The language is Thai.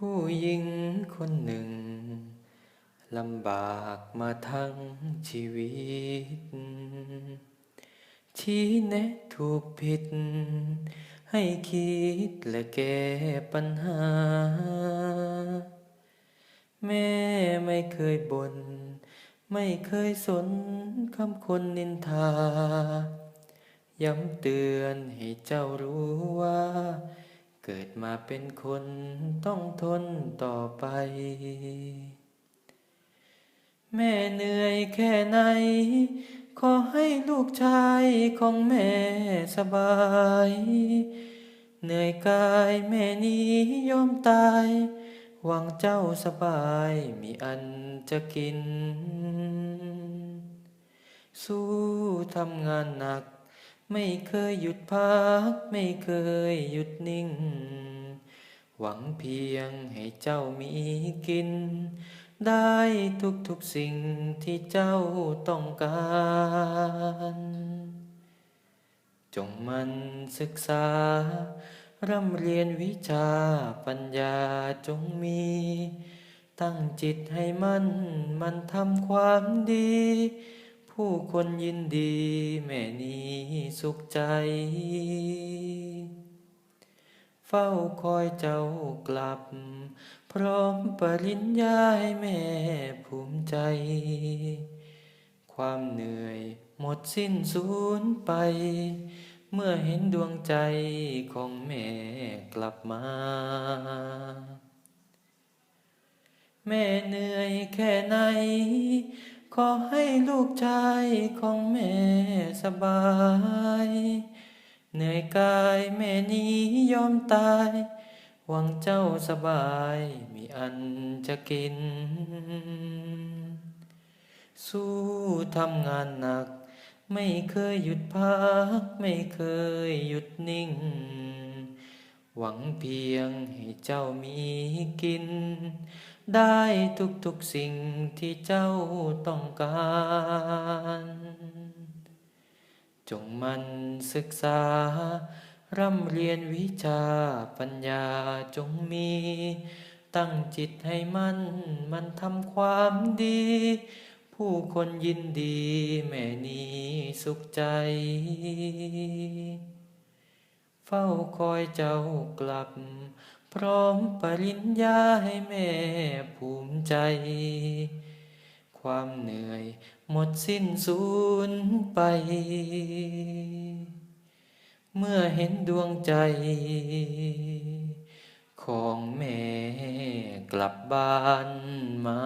ผู้หญิงคนหนึ่ง ลำบากมาทั้งชีวิต ชี้แนะถูกผิด ให้คิดและแก้ปัญหา แม่ไม่เคยบน่นไม่เคยสนคำคนนินทา ย้ำเตือนให้เจ้ารู้ว่า เกิดมาเป็นคนต้องทนต่อไป แม่เหนื่อยแค่ไหน ขอให้ลูกชายของแม่สบาย เหนื่อยกายแม่นี้ยอมตาย หวังเจ้าสบายมีอันจะกิน สู้ทำงานหนัก ไม่เคยหยุดพัก ไม่เคยหยุดนิ่ง หวังเพียงให้เจ้ามีกิน ได้ทุกทุกสิ่งที่เจ้าต้องการ จงมันศึกษา ร่ำเรียนวิชาปัญญาจงมี ตั้งจิตให้มันมันทำความดี ผู้คนยินดีแม่นี้สุขใจ เฝ้าคอยเจ้ากลับ พร้อมปริญญาให้แม่ภูมิใจ ความเหนื่อยหมดสิ้นสูญไป เมื่อเห็นดวงใจของแม่กลับมา แม่เหนื่อยแค่ไหน ขอให้ลูกชายของแม่สบาย เหนื่อยกายแม่นี้ยอมตาย หวังเจ้าสบายมีอันจะกิน สู้ทำงานหนัก ไม่เคยหยุดพัก ไม่เคยหยุดนิ่ง หวังเพียงให้เจ้ามีกิน ได้ทุกๆสิ่งที่เจ้าต้องการ จงมันศึกษา ร่ำเรียนวิชาปัญญาจงมี ตั้งจิตให้มัน มันทำความดี ผู้คนยินดีแม่นี้สุขใจ เฝ้าคอยเจ้ากลับ พร้อมปริญญาให้แม่ภูมิใจ ความเหนื่อยหมดสิ้นสูญไป เมื่อเห็นดวงใจ ของแม่กลับบ้านมา